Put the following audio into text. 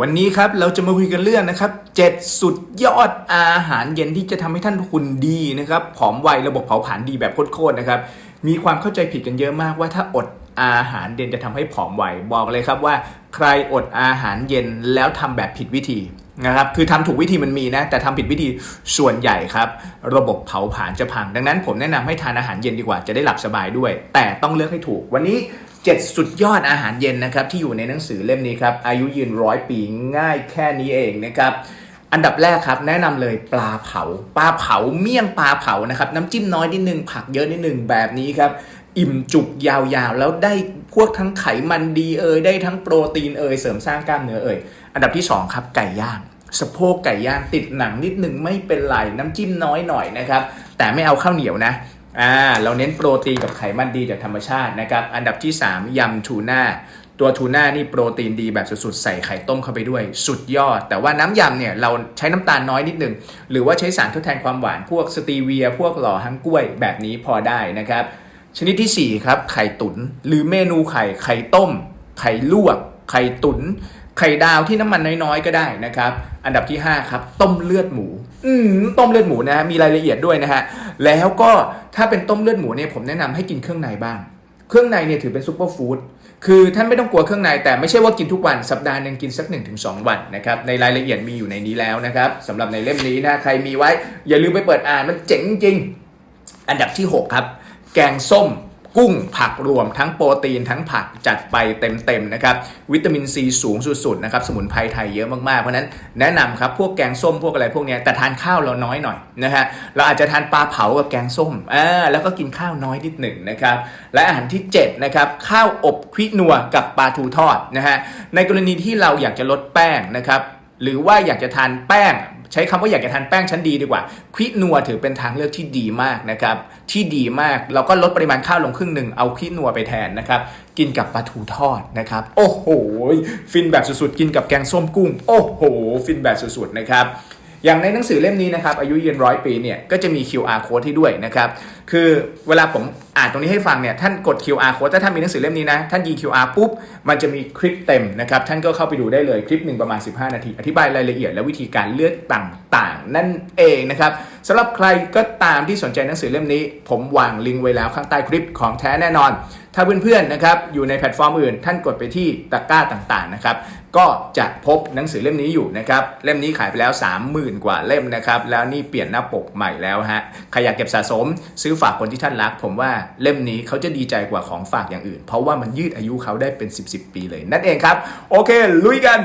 วันนี้ครับเราจะมาคุยกันเรื่องนะครับ7สุดยอดอาหารเย็นที่จะทำให้ท่านคุณดีนะครับผอมไวระบบเผาผลาญดีแบบโคตรๆนะครับ มีความเข้าใจผิดกันเยอะมากว่าถ้าอดอาหารเย็นจะทำให้ผอมไวบอกเลยครับว่า ใครอดอาหารเย็นแล้วทำแบบผิดวิธีนะครับคือทำถูกวิธีมันมีนะ แต่ทำผิดวิธีส่วนใหญ่ครับ ระบบเผาผลาญจะพัง ดังนั้นผมแนะนำให้ทานอาหารเย็นดีกว่าจะได้หลับสบายด้วย แต่ต้องเลือกให้ถูกวันนี้ 7 สุดยอดอาหารเย็นนะครับที่อยู่ในหนังสือเล่มนี้ครับอายุยืนร้อยปีง่ายแค่นี้เองนะครับอันดับแรกครับแนะนำเลยปลาเผา ปลาเผาเมี่ยงปลาเผานะครับน้ำจิ้มน้อยนิดนึงผักเยอะนิดนึงแบบนี้ครับอิ่มจุกยาวๆ แล้วได้พวกทั้งไขมันดีเอ่ยได้ทั้งโปรตีนเอ่ยเสริมสร้างกล้ามเนื้อเอ่ยอันดับที่สองครับไก่ย่างสะโพกไก่ย่างติดหนังนิดหนึ่งไม่เป็นไร น้ำจิ้มน้อยหน่อยนะครับแต่ไม่เอาข้าวเหนียวนะ อ่าเราเน้นโปรตีนกับไขมันดีจากธรรมชาตินะครับอันดับที่ 3 ยำทูน่าตัวทูน่านี่โปรตีนดีแบบสุดๆ ใส่ไข่ต้มเข้าไปด้วย สุดยอด แต่ว่าน้ำยำเนี่ยเราใช้น้ำตาลน้อยนิดหนึง หรือว่าใช้สารทดแทนความหวานพวกสตีเวีย พวกหล่อฮังกล้วยแบบนี้พอได้นะครับ ชนิดที่ 4 ครับ ไข่ตุน๋นหรือเมนูไข่ไข่ต้ม ไข่ลวก ไข่ตุน๋นไข่ดาวที่น้ำมันน้อยๆ ก็ได้นะครับ อันดับที่ 5 ครับ ต้มเลือดหมู อืมต้มเลือดหมูนะฮะมีรายละเอียดด้วยนะฮะแล้วก็ถ้าเป็นต้มเลือดหมูเนี่ยผมแนะนำให้กินเครื่องในบ้าง เครื่องในเนี่ยถือเป็นซูเปอร์ฟู้ดคือท่านไม่ต้องกลัวเครื่องในแต่ไม่ใช่ว่ากินทุกวันสัปดาห์หนึ่งกินสัก 1-2 วันนะครับในรายละเอียดมีอยู่ในนี้แล้วนะครับสำหรับในเล่มนี้นะใครมีไว้ อย่าลืมไปเปิดอ่านมันเจ๋งจริง อันดับที่ 6 ครับ แกงส้ม กุ้งผักรวมทั้งโปรตีนทั้งผักจัดไปเต็มๆนะครับวิตามินซีสูงสุดๆนะครับสมุนไพรไทยเยอะมากๆ เพราะฉะนั้นแนะนำครับพวกแกงส้มพวกอะไรพวกนี้แต่ทานข้าวเราน้อยหน่อยนะฮะเราอาจจะทานปลาเผากับแกงส้มอ่าแล้วก็กินข้าวน้อยนิดหนึ่งนะครับและอาหารที่7นะครับข้าวอบควินัวกับปลาทูทอดนะฮะในกรณีที่เราอยากจะลดแป้งนะครับหรือว่าอยากจะทานแป้ง ใช้คำว่าอยากจะทานแป้งชั้นดีดีกว่า ควินัวถือเป็นทางเลือกที่ดีมากนะครับ ที่ดีมากเราก็ลดปริมาณข้าวลงครึ่งหนึ่งเอาควินัวไปแทนนะครับ กินกับปลาทูทอดนะครับ โอ้โห ฟินแบบสุดๆ กินกับแกงส้มกุ้ง โอ้โห ฟินแบบสุดๆนะครับอย่างในหนังสือเล่มนี้นะครับอายุยืนร้อยปีเนี่ยก็จะมี QR code ให้ด้วยนะครับ คือเวลาผมอ่านตรงนี้ให้ฟังเนี่ยท่านกด QR code ถ้าท่านมีหนังสือเล่มนี้นะ ท่านยิง QR ปุ๊บ มันจะมีคลิปเต็มนะครับ ท่านก็เข้าไปดูได้เลยคลิปหนึ่งประมาณ 15 นาที อธิบายรายละเอียดและวิธีการเลือกต่างๆ นั่นเองนะครับสำหรับใครก็ตามที่สนใจหนังสือเล่มนี้ ผมวางลิงก์ไว้แล้วข้างใต้คลิปของแท้แน่นอน ถ้าเพื่อนๆนะครับอยู่ในแพลตฟอร์มอื่น ท่านกดไปที่ตะกร้าต่างๆนะครับก็จะพบหนังสือเล่มนี้อยู่นะครับเล่มนี้ขายไปแล้ว 30,000 กว่าเล่มนะครับแล้วนี่เปลี่ยนหน้าปกใหม่แล้วฮะใครอยากเก็บสะสม ซื้อฝากคนที่ท่านรัก ผมว่าเล่มนี้เขาจะดีใจกว่าของฝากอย่างอื่น เพราะว่ามันยืดอายุเขาได้เป็น 10ๆปีเลย นั่นเองครับ โอเค ลุยกัน